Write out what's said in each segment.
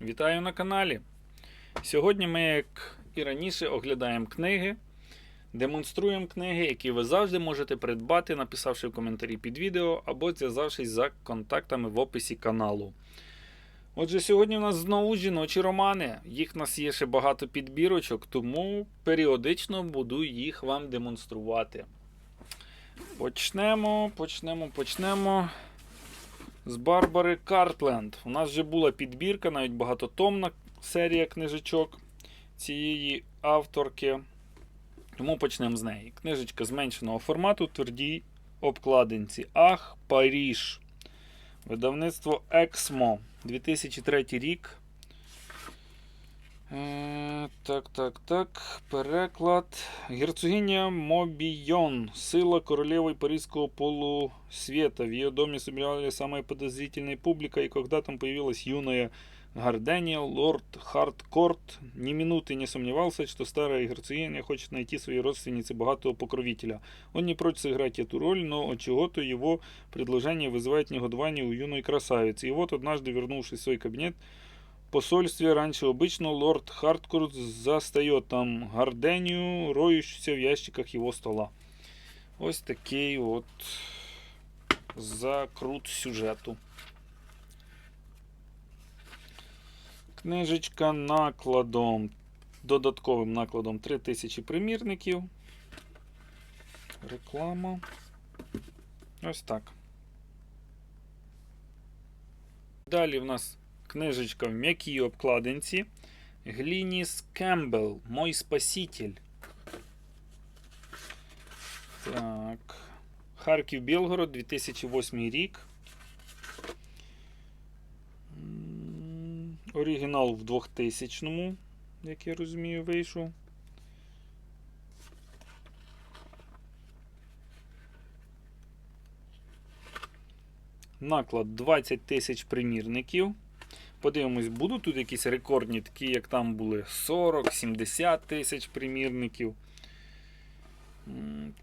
Вітаю на каналі. Сьогодні ми, як і раніше, оглядаємо книги, демонструємо книги, які ви завжди можете придбати, написавши в коментарі під відео або зв'язавшись за контактами в описі каналу. Отже, сьогодні у нас знову жіночі романи. Їх у нас є ще багато підбірочок, тому періодично буду їх вам демонструвати. Почнемо, почнемо, почнемо з Барбари Картленд. У нас вже була підбірка, навіть багатотомна серія книжечок цієї авторки. Тому почнемо з неї. Книжечка зменшеного формату, твердій обкладинці. Ах, Паріж. Видавництво Ексмо. 2003 рік. Е, так, так, так. Переклад. Герцогиня Мобийон. Сила королевы Парижского полусвета. В ее доме собирали самая подозрительная публика, и когда там появилась юная Гардения, лорд Хардкорт ни минуты не сомневался, что старая герцогиня хочет найти своей родственнице богатого покровителя. Он не прочь сыграть эту роль, но от чего-то его предложение вызывает негодование у юной красавицы. И вот однажды, вернувшись в свой кабинет, в посольстве раньше обычно лорд Хардкорт застает там Гарденію, роющуюся в ящиках его стола. Ось такий от закрут сюжету. Книжечка накладом, додатковим накладом 3000 примірників. Реклама. Ось так. Далі в нас книжечка в м'якій обкладинці. Глініс Кембл. Мой спаситель. Так. Харків Білгород, 2008 рік. Оригінал в 2000-му, як я розумію, вийшов. Наклад 20 тисяч примірників. Подивимось, будуть тут якісь рекордні, такі, як там були 40-70 тисяч примірників.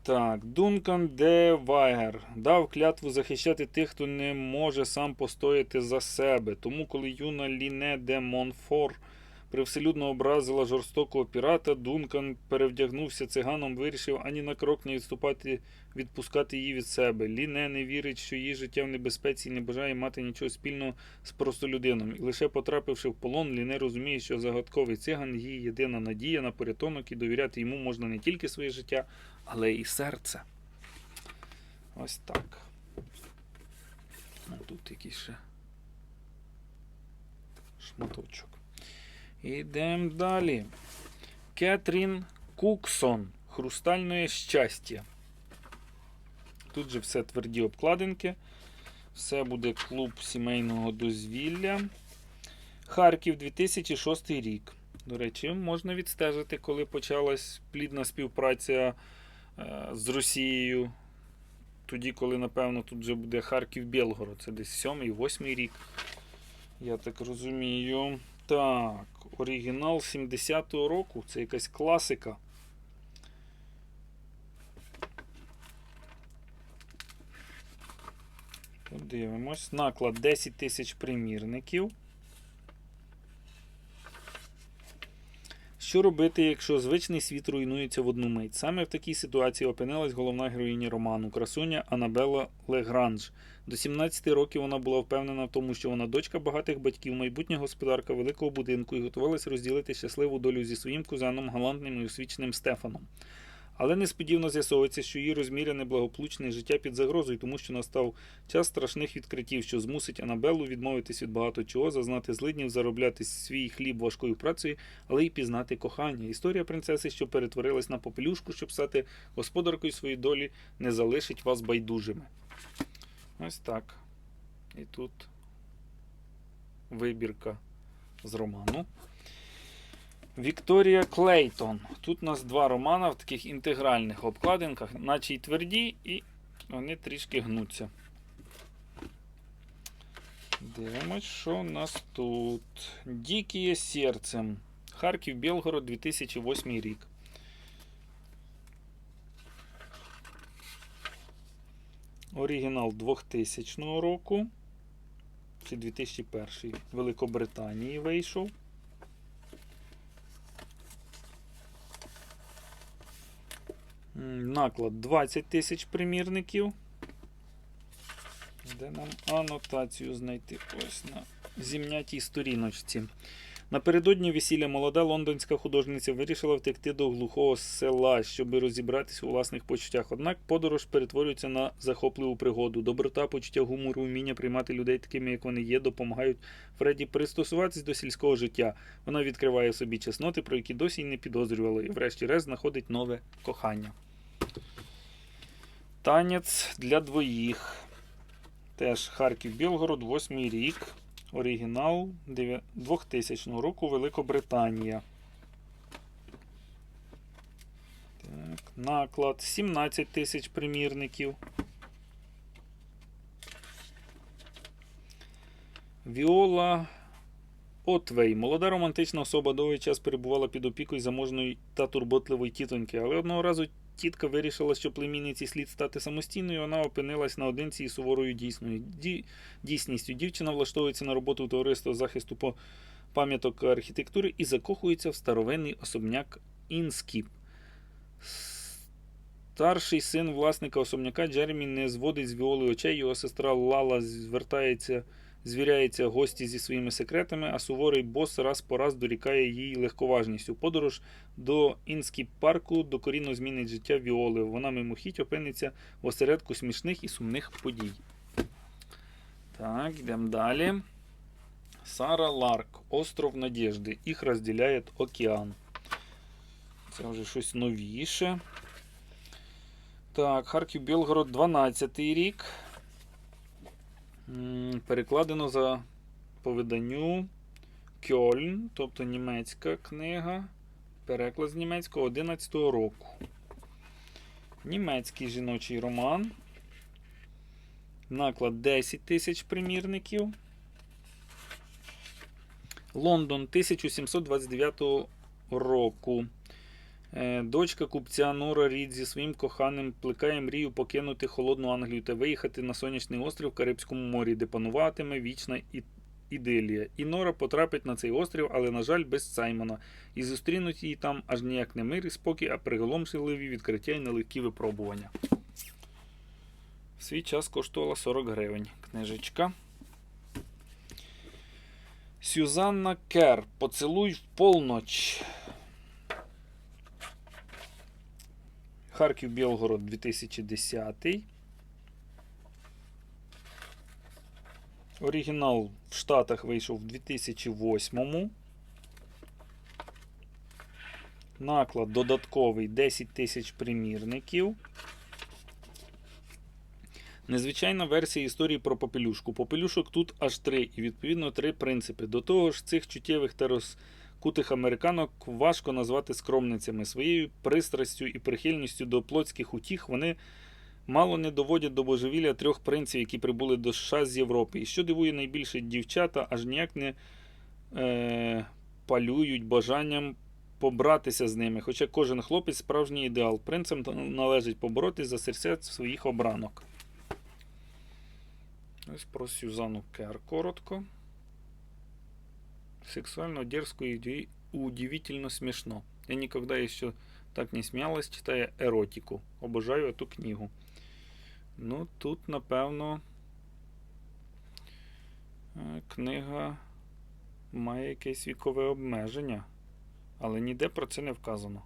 Так, Дункан де Вайгер дав клятву захищати тих, хто не може сам постояти за себе. Тому, коли юна Ліне де Монфор привселюдно образила жорстокого пірата, Дункан перевдягнувся циганом, вирішив ані на крок не відступати, відпускати її від себе. Ліне не вірить, що її життя в небезпеці і не бажає мати нічого спільного з простолюдином. І лише потрапивши в полон, Ліне розуміє, що загадковий циган її єдина надія на порятунок і довіряти йому можна не тільки своє життя, але і серце. Ось так. Тут якийсь ще шматочок. Ідемо далі. Кетрін Куксон. Хрустальне щастя. Тут же все тверді обкладинки. Все буде клуб сімейного дозвілля. Харків 2006 рік. До речі, можна відстежити, коли почалась плідна співпраця е, з Росією. Тоді, коли, напевно, тут вже буде Харків-Білгород. Це десь 7-8 рік. Я так розумію. Так, оригінал 70-го року. Це якась класика. Подивимось. Наклад 10 тисяч примірників. Що робити, якщо звичний світ руйнується в одну мить? Саме в такій ситуації опинилась головна героїня роману красуня Анабела Легранж. До 17 років вона була впевнена в тому, що вона дочка багатих батьків, майбутня господарка великого будинку і готувалась розділити щасливу долю зі своїм кузеном, галантним і освіченим Стефаном. Але несподівано з'ясовується, що її розміряне благополучне життя під загрозою, тому що настав час страшних відкриттів, що змусить Анабелу відмовитись від багато чого, зазнати злиднів, заробляти свій хліб важкою працею, але й пізнати кохання. Історія принцеси, що перетворилась на попелюшку, щоб стати господаркою своєї долі, не залишить вас байдужими. Ось так. І тут вибірка з роману. Вікторія Клейтон. Тут у нас два романа в таких інтегральних обкладинках, наче й тверді, і вони трішки гнуться. Дивимось, що у нас тут. Дікіє серцем. Харків Білгород 2008 рік. Оригінал 2000 року. чи 2001 Великобританії вийшов. Наклад 20 тисяч примірників. Де нам анотацію знайти? Ось на зімнятій сторіночці. Напередодні весілля молода лондонська художниця вирішила втекти до глухого села, щоб розібратися у власних почуттях. Однак подорож перетворюється на захопливу пригоду. Доброта, почуття гумору, вміння приймати людей такими, як вони є, допомагають Фредді пристосуватись до сільського життя. Вона відкриває собі чесноти, про які досі й не підозрювала, і врешті-решт знаходить нове кохання. Танець для двоїх. Теж Харків Білгород, 8 рік. Оригінал 2000 року Великобританія. Так, наклад 17 тисяч примірників. Віола Отвей. Молода романтична особа довгий час перебувала під опікою заможної та турботливої тітоньки, але одного разу тітка вирішила, що племінниці слід стати самостійною, вона опинилась наодинці із суворою дійсною. Ді... дійсністю. Дівчина влаштовується на роботу в товариство захисту по пам'яток архітектури і закохується в старовинний особняк Інскіп. Старший син власника особняка Джеремі не зводить з Віоли очей. Його сестра Лала звертається, звіряється гості зі своїми секретами, а суворий бос раз по раз дорікає їй легковажністю. Подорож до Інскіп парку докорінно змінить життя Віоли. Вона мимохідь опиниться в осередку смішних і сумних подій. Так, йдемо далі. Сара Ларк. Остров Надежди. Їх розділяє океан. Це вже щось новіше. Так, Харків Білгород 12 рік. Перекладено за по Кьольн, тобто німецька книга. Переклад з німецького 11 року. Німецький жіночий роман. Наклад 10 тисяч примірників. Лондон 1729 року. Е, Дочка купця Нора Рід зі своїм коханим плекає мрію покинути холодну Англію та виїхати на сонячний острів в Карибському морі, де пануватиме вічна ідилія. І Нора потрапить на цей острів, але, на жаль, без Саймона. І зустрінуть її там аж ніяк не мир і спокій, а приголомшливі відкриття і нелегкі випробування. Свій час коштувала 40 гривень. Книжечка. Сюзанна Кер. Поцілуй в полноч. Харків Білгород 2010. Оригінал в Штатах вийшов в 2008. Наклад додатковий 10 тисяч примірників. Незвичайна версія історії про попелюшку. Попелюшок тут аж три, і відповідно три принципи. До того ж, цих чуттєвих та розкутих американок важко назвати скромницями. Своєю пристрастю і прихильністю до плотських утіх вони мало не доводять до божевілля трьох принців, які прибули до США з Європи. І що дивує найбільше, дівчата аж ніяк не е, палюють бажанням побратися з ними. Хоча кожен хлопець справжній ідеал. Принцам належить поборотись за серця своїх обранок. Ось про Сюзанну Кер коротко. Сексуально дерзко и удивительно смешно. Я никогда еще так не сміялась, читая еротику. Обожаю эту книгу. Ну, тут, напевно, е, книга має якесь вікове обмеження, але ніде про це не вказано.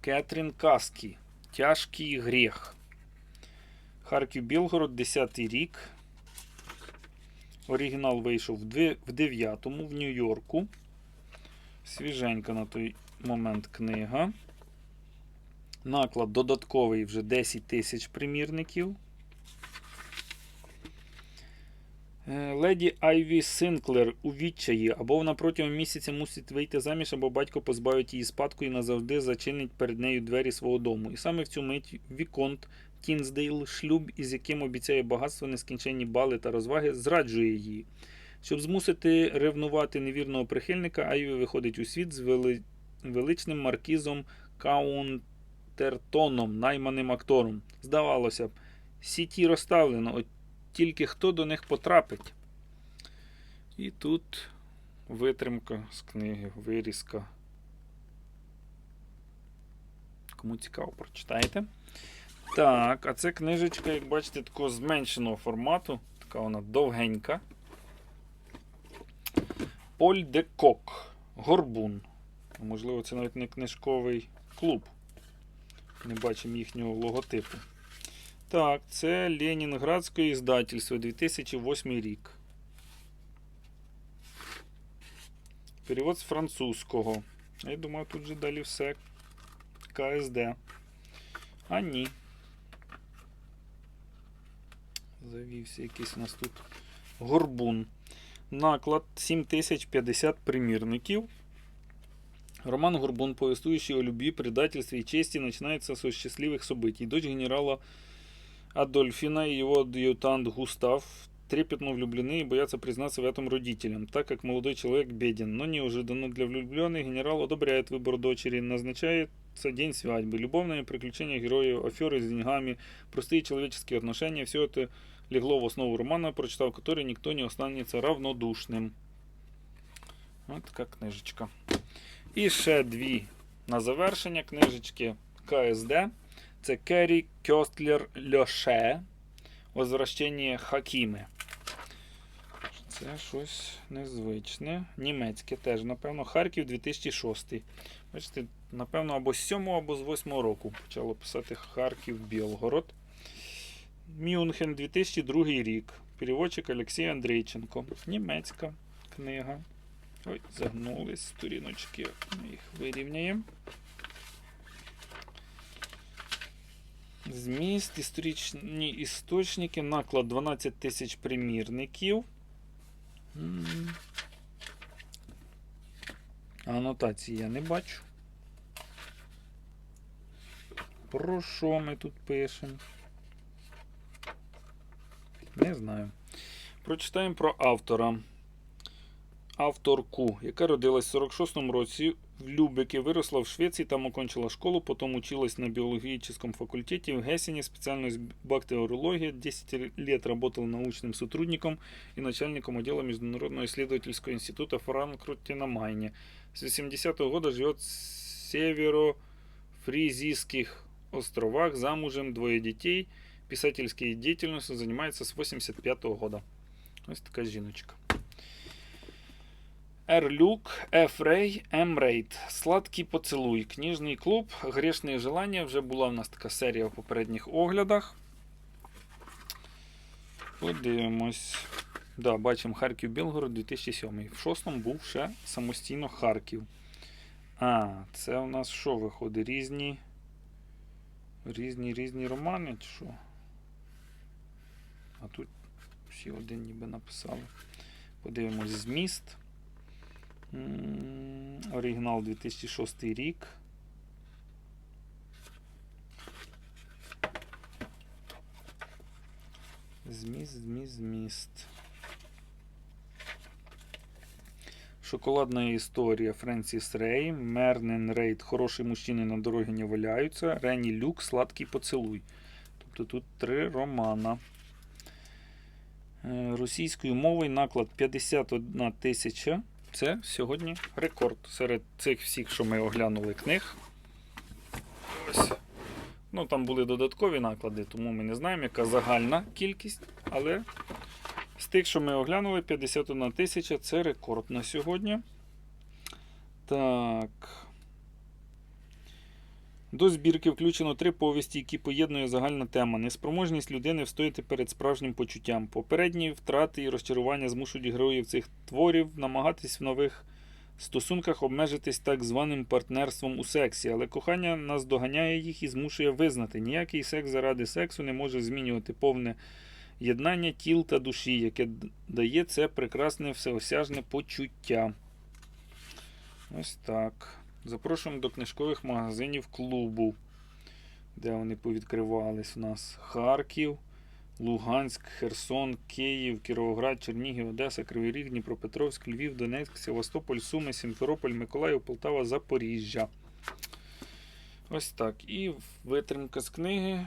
Кетрін Каскі. Тяжкий гріх. Харків Білгород, 10 рік. Оригінал вийшов в 9-му в Нью-Йорку. Свіженька на той момент книга. Наклад додатковий вже 10 тисяч примірників. Е, Леді Айві Синклер у відчаї, або вона протягом місяця мусить вийти заміж, або батько позбавить її спадку і назавжди зачинить перед нею двері свого дому. І саме в цю мить Віконт Тінсдейл, шлюб, із яким обіцяє багатство, нескінченні бали та розваги, зраджує її. Щоб змусити ревнувати невірного прихильника, Айві виходить у світ з вели... величним маркізом Каунтертоном, найманим актором. Здавалося б, сіті розставлено, от тільки хто до них потрапить. І тут витримка з книги, вирізка. Кому цікаво, прочитайте. Так, а це книжечка, як бачите, такого зменшеного формату. Така вона довгенька. Поль де Кок. Горбун. Можливо, це навіть не книжковий клуб. Не бачимо їхнього логотипу. Так, це Ленінградське іздательство 2008 рік. Перевод з французького. Я думаю, тут же далі все КСД. А ні Завівся якийсь у нас тут горбун. Наклад 7050 примірників. Роман Горбун, повествующий о любви, предательстве и чести, начинается со счастливых событий. Дочь генерала Адольфина и его адъютант Густав трепетно влюблены и боятся признаться в этом родителям, так как молодой человек беден. Но неожиданно для влюбленных генерал одобряет выбор дочери, назначается день свадьбы. Любовные приключения героев, аферы с деньгами, простые человеческие отношения – все это легло в основу романа, прочитав который никто не останется равнодушним. Ось така книжечка. І ще дві на завершення книжечки КСД. Це Керрі Кьостлер Льоше. Возвращення Хакіми. Це щось незвичне. Німецьке теж, напевно, Харків 2006. Бачите, напевно, або з 7, або з 8 року почало писати Харків Білгород. Мюнхен 2002 рік. Переводчик Олексій Андрейченко. Німецька книга. Ой, загнулись сторіночки. Ми їх вирівняємо. Зміст, історичні істочники, наклад 12 тисяч примірників. Анотації я не бачу. Про що ми тут пишемо? Не знаю. Прочитаємо про автора. Авторку, яка родилась в 46-му році в Любеке, виросла в Швеції, там окончила школу, потом училась на биологическом факультете в Гессене, специальность бактериология, 10 лет работала научным сотрудником и начальником отдела Международного исследовательского института Франкфурте на Майне. С 80-го года живет в северо-фризийских островах, замужем, двое детей, писательской деятельностью занимается с 85-го года. Ось така жіночка. Ерлюк, Ефрей, Емрейт. Сладкий поцілуй. Книжний клуб. Грішне желання. Вже була в нас така серія в попередніх оглядах. Подивимось. Да, бачимо Харків Білгород 2007. В шостому був ще самостійно Харків. А, це у нас що виходить? Різні. Різні різні романи, чи що? А тут всі один ніби написали. Подивимось зміст. Оригінал 2006 рік. Зміст, зміст, зміст. Шоколадная история Фрэнсис Рэй, Мернен Рейд, Хороші мужчини на дорогі не валяються, Рені Люк, Сладкий поцілуй. Тобто тут три романа. Е, Російською мовою наклад 51 тисяча. Це сьогодні рекорд серед цих всіх, що ми оглянули книг. Ось. Ну, там були додаткові наклади, тому ми не знаємо, яка загальна кількість. Але з тих, що ми оглянули, 51 тисяча це рекорд на сьогодні. Так. До збірки включено три повісті, які поєднує загальна тема. Неспроможність людини встояти перед справжнім почуттям. Попередні втрати і розчарування змушують героїв цих творів намагатись в нових стосунках обмежитись так званим партнерством у сексі, але кохання наздоганяє їх і змушує визнати, ніякий секс заради сексу не може змінювати повне єднання тіл та душі, яке дає це прекрасне всеосяжне почуття. Ось так. Запрошуємо до книжкових магазинів клубу, де вони повідкривались у нас Харків, Луганськ, Херсон, Київ, Кіровоград, Чернігів, Одеса, Кривий Ріг, Дніпропетровськ, Львів, Донецьк, Севастополь, Суми, Сімферополь, Миколаїв, Полтава, Запоріжжя. Ось так. І витримка з книги.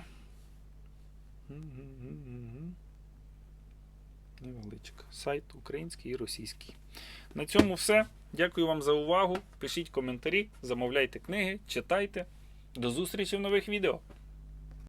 Невеличка. Сайт український і російський. На цьому все. Дякую вам за увагу. Пишіть коментарі, замовляйте книги, читайте. До зустрічі в нових відео.